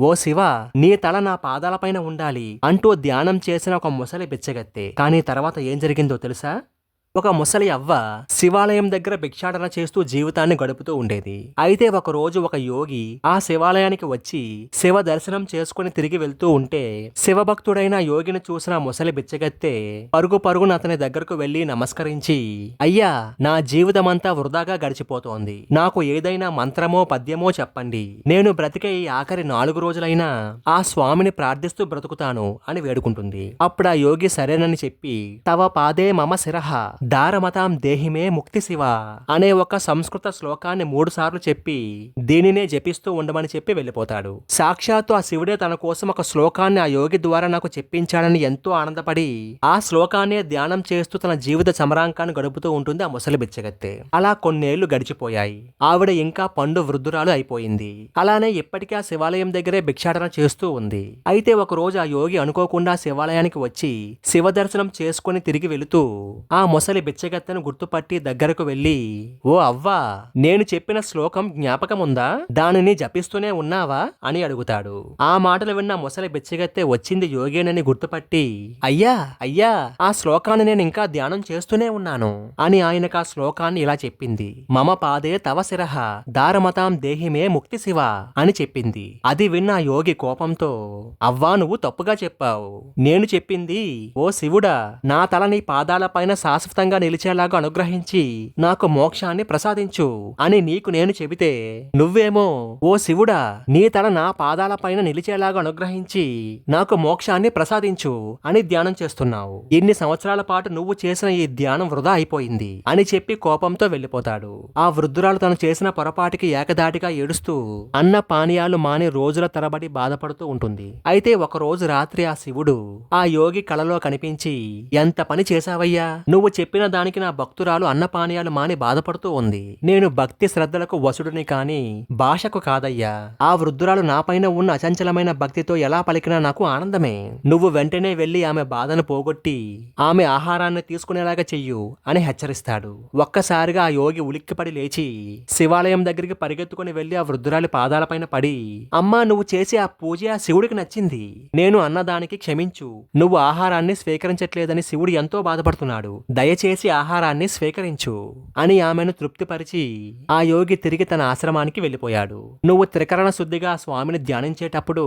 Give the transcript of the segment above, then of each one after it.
ఓ శివ నీ తల నా పాదాలపైన ఉండాలి అంటూ ధ్యానం చేసిన ఒక ముసలి బిచ్చగత్తే. కానీ తర్వాత ఏం జరిగిందో తెలుసా? ఒక ముసలి అవ్వ శివాలయం దగ్గర భిక్షాటన చేస్తూ జీవితాన్ని గడుపుతూ ఉండేది. అయితే ఒక రోజు ఒక యోగి ఆ శివాలయానికి వచ్చి శివ దర్శనం చేసుకుని తిరిగి వెళ్తూ ఉంటే శివభక్తుడైన యోగిని చూసిన ముసలి బిచ్చగత్తే పరుగు పరుగున అతని దగ్గరకు వెళ్ళి నమస్కరించి అయ్యా నా జీవితమంతా వృధాగా గడిచిపోతోంది. నాకు ఏదైనా మంత్రమో పద్యమో చెప్పండి. నేను బ్రతికే ఈ ఆఖరి నాలుగు రోజులైనా ఆ స్వామిని ప్రార్థిస్తూ బ్రతుకుతాను అని వేడుకుంటుంది. అప్పుడు ఆ యోగి సరేనని చెప్పి తవ పాదే మమ శిరహ దారమతాం దేహిమే ముక్తి శివ అనే ఒక సంస్కృత శ్లోకాన్ని మూడు సార్లు చెప్పి దీనినే జపిస్తూ ఉండమని చెప్పి వెళ్ళిపోతాడు. సాక్షాత్తు ఆ శివుడే తన కోసం ఒక శ్లోకాన్ని ఆ యోగి ద్వారా నాకు చెప్పించాడని ఎంతో ఆనందపడి ఆ శ్లోకాన్నే ధ్యానం చేస్తూ తన జీవిత సమరాంకాన్ని గడుపుతూ ఉంటుంది ఆ ముసలి బిచ్చగత్తె. అలా కొన్నేళ్ళు గడిచిపోయాయి. ఆవిడ ఇంకా పండు వృద్ధురాలు అయిపోయింది. అలానే ఇప్పటికీ ఆ శివాలయం దగ్గరే భిక్షాటన చేస్తూ ఉంది. అయితే ఒక రోజు ఆ యోగి అనుకోకుండా శివాలయానికి వచ్చి శివ దర్శనం చేసుకుని తిరిగి వెళుతూ ఆ ముసలి బిచ్చగత్తెను గుర్తుపట్టి దగ్గరకు వెళ్ళి ఓ అవ్వా నేను చెప్పిన శ్లోకం జ్ఞాపకముందా? దానిని జపిస్తూనే ఉన్నావా? అని అడుగుతాడు. ఆ మాటలు విన్న ముసలి బిచ్చగత్తె వచ్చింది యోగేనని గుర్తుపట్టి అయ్యా అయ్యా ఆ శ్లోకాన్ని నేను ఇంకా ధ్యానం చేస్తూనే ఉన్నాను అని ఆయనకు ఆ శ్లోకాన్ని ఇలా చెప్పింది. మమ పాదే తవ శిరహ దారమతాం దేహిమే ముక్తి శివ అని చెప్పింది. అది విన్న యోగి కోపంతో అవ్వా నువ్వు తప్పుగా చెప్పావు. నేను చెప్పింది ఓ శివుడా నా తల నీ పాదాలపైన శాశ్వతంగా నిలిచేలాగా అనుగ్రహించి నాకు మోక్షాన్ని ప్రసాదించు అని నీకు నేను చెబితే నువ్వేమో ఓ శివుడా నీ తల నా పాదాలపైన నిలిచేలాగా అనుగ్రహించి నాకు మోక్షాన్ని ప్రసాదించు అని ధ్యానం చేస్తున్నావు. ఇన్ని సంవత్సరాల పాటు నువ్వు చేసిన ఈ ధ్యానం వృధా అయిపోయింది అని చెప్పి కోపంతో వెళ్ళిపోతాడు. ఆ వృద్ధురాలు తను చేసిన పొరపాటికి ఏకదాటిగా ఏడుస్తూ అన్న పానీయాలు మాని రోజుల తరబడి బాధపడుతూ ఉంటుంది. అయితే ఒక రోజు రాత్రి ఆ శివుడు ఆ యోగి కళలో కనిపించి ఎంత పని చేశావయ్యా? నువ్వు చెప్పిన దానికి నా భక్తురాలు అన్నపానీయాలు మాని బాధపడుతూ ఉంది. నేను భక్తి శ్రద్ధలకు వసుడిని కాని భాషకు కాదయ్యా. ఆ వృద్ధురాలు నాపైన ఉన్న అచంచలమైన భక్తితో ఎలా పలికినా నాకు ఆనందమే. నువ్వు వెంటనే వెళ్ళి ఆమె బాధను పోగొట్టి ఆమె ఆహారాన్ని తీసుకునేలాగా చెయ్యు అని హెచ్చరిస్తాడు. ఒక్కసారిగా ఆ యోగి ఉలిక్కిపడి లేచి శివాలయం దగ్గరికి పరిగెత్తుకుని వెళ్ళి ఆ వృద్ధురాలి పాదాలపైన పడి అమ్మా నువ్వు చేసే ఆ పూజ ఆ శివుడికి నచ్చింది. నేను అన్నదానికి క్షమించు. నువ్వు ఆహారాన్ని స్వీకరించట్లేదని శివుడు ఎంతో బాధపడుతున్నాడు. దయచేసి ఆహారాన్ని స్వీకరించు అని ఆమెను తృప్తిపరిచి ఆ యోగి తిరిగి తన ఆశ్రమానికి వెళ్ళిపోయాడు. నువ్వు త్రికరణ శుద్ధిగా స్వామిని ధ్యానించేటప్పుడు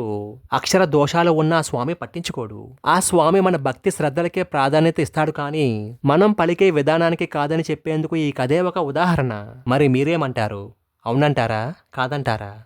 అక్షర దోషాలు ఉన్న ఆ స్వామి పట్టించుకోడు. ఆ స్వామి మన భక్తి శ్రద్ధలకే ప్రాధాన్యత ఇస్తాడు కానీ మనం పలికే విధానానికి కాదని చెప్పేందుకు ఈ కథే ఒక ఉదాహరణ. మరి మీరేమంటారు? అవునంటారా? కాదంటారా?